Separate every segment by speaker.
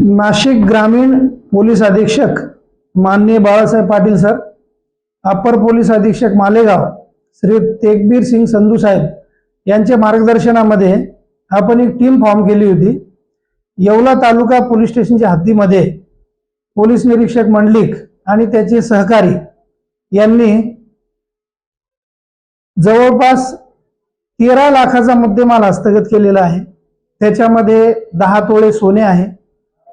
Speaker 1: नाशिक ग्रामीण पोलीस अधीक्षक माननीय Balasaheb Patil sir upper police अधीक्षक मालेगाव श्री तेगबीर सिंग संधू साहेब यांच्या मार्गदर्शनामध्ये आपण एक टीम फॉर्म केली होती. येवला तालुका पोलीस स्टेशनच्या हद्दीमध्ये पोलीस निरीक्षक मंडलिक आणि त्याचे सहकारी यांनी जवळपास तेरा लाखाचा मुद्देमाल हस्तगत केलेला आहे. त्याच्यामध्ये दहा तोळे सोने आहे.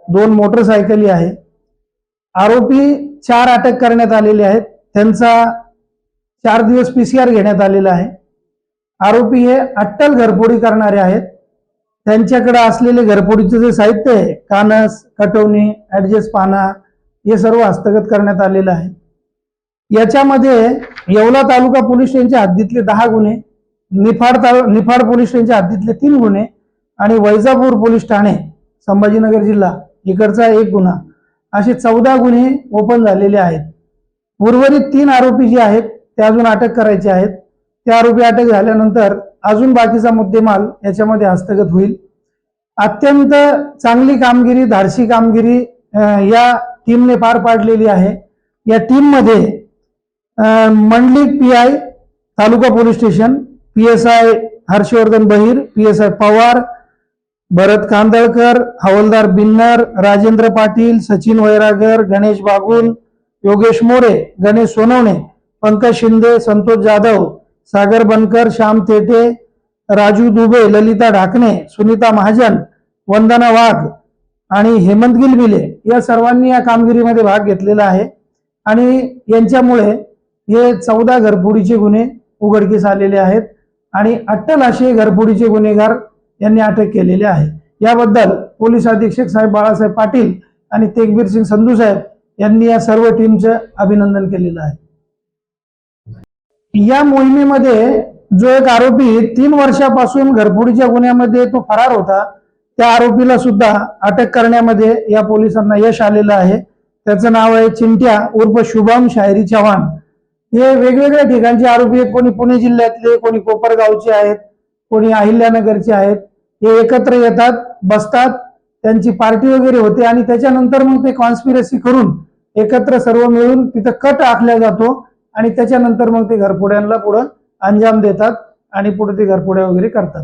Speaker 1: दोन मोटरसायकली आहे आरोपी चार अटक करण्यात आलेले आहेत. त्यांचा चार दिवस पीसीआर घेण्यात आलेला आहे. आरोपी हे अट्टल घरफोडी करणारे आहेत. त्यांच्याकडे असलेले घरपोडीचे जे साहित्य आहे कानस कटवणी ॲडजस्ट पाना हे सर्व हस्तगत करण्यात आलेलं आहे. याच्यामध्ये येवला तालुका पोलीस स्टेशनच्या हद्दीतले दहा गुन्हे निफाड तालु निफाड पोलीस स्टेशनच्या हद्दीतले तीन गुन्हे आणि वैजापूर पोलीस ठाणे संभाजीनगर जिल्हा इकडचा एक गुन्हा. असे चौदा गुन्हे ओपन झालेले आहेत. उर्वरित तीन आरोपी जे आहेत ते अजून अटक करायचे आहेत. ते आरोपी अटक झाल्यानंतर अजून बाकीचा मुद्देमाल याच्यामध्ये हस्तगत होईल. अत्यंत चांगली कामगिरी धाडसी कामगिरी या टीमने पार पाडलेली आहे. या टीममध्ये अं, Mandlik P I taluka police station P S I Harshvardhan Bahir P S I Pawar Bharat Kandalkar हवलदार बिन्नर राजेंद्र पाटील सचिन वैरागर गणेश बागुल योगेश मोरे गणेश सोनवणे पंकज शिंदे संतोष जाधव सागर बनकर श्याम तेटे राजू दुबे ललिता ढाकणे सुनीता महाजन वंदना वाघ आणि हेमंत गिलबिले या सर्वांनी या कामगिरीमध्ये भाग घेतलेला आहे. आणि यांच्यामुळे हे चौदा घरफोडीचे गुन्हे उघडकीस आलेले आहेत. आणि अट्टल असे घरफोडीचे गुन्हेगार यांनी अटक केलेली आहे. याबद्दल पोलीस अधीक्षक साहेब बाळासाहेब पाटील आणि तेगबीर सिंग संधू साहेब यांनी या सर्व टीमचं अभिनंदन केलेलं आहे. या मोहिमेमध्ये जो एक आरोपी तीन वर्षापासून घरफोडीच्या गुन्ह्यामध्ये तो फरार होता त्या आरोपीला सुद्धा अटक करण्यामध्ये या पोलिसांना यश आलेलं आहे. त्याचं नाव आहे चिंट्या उर्फ शुभम शायरी चव्हाण. हे वेगवेगळ्या ठिकाणचे आरोपी आहेत. कोणी पुणे जिल्ह्यातले कोणी कोपरगावचे आहेत. कोणी अहिल्यानगरचे आहेत हे एकत्र येतात बसतात त्यांची पार्टी वगैरे होते आणि त्याच्यानंतर मग ते कॉन्स्पिरसी करून एकत्र सर्व मिळून तिथं कट आखला जातो आणि त्याच्यानंतर मग ते घरफोड्यांना पुढं अंजाम देतात आणि पुढे ते घरफोड्या वगैरे करतात.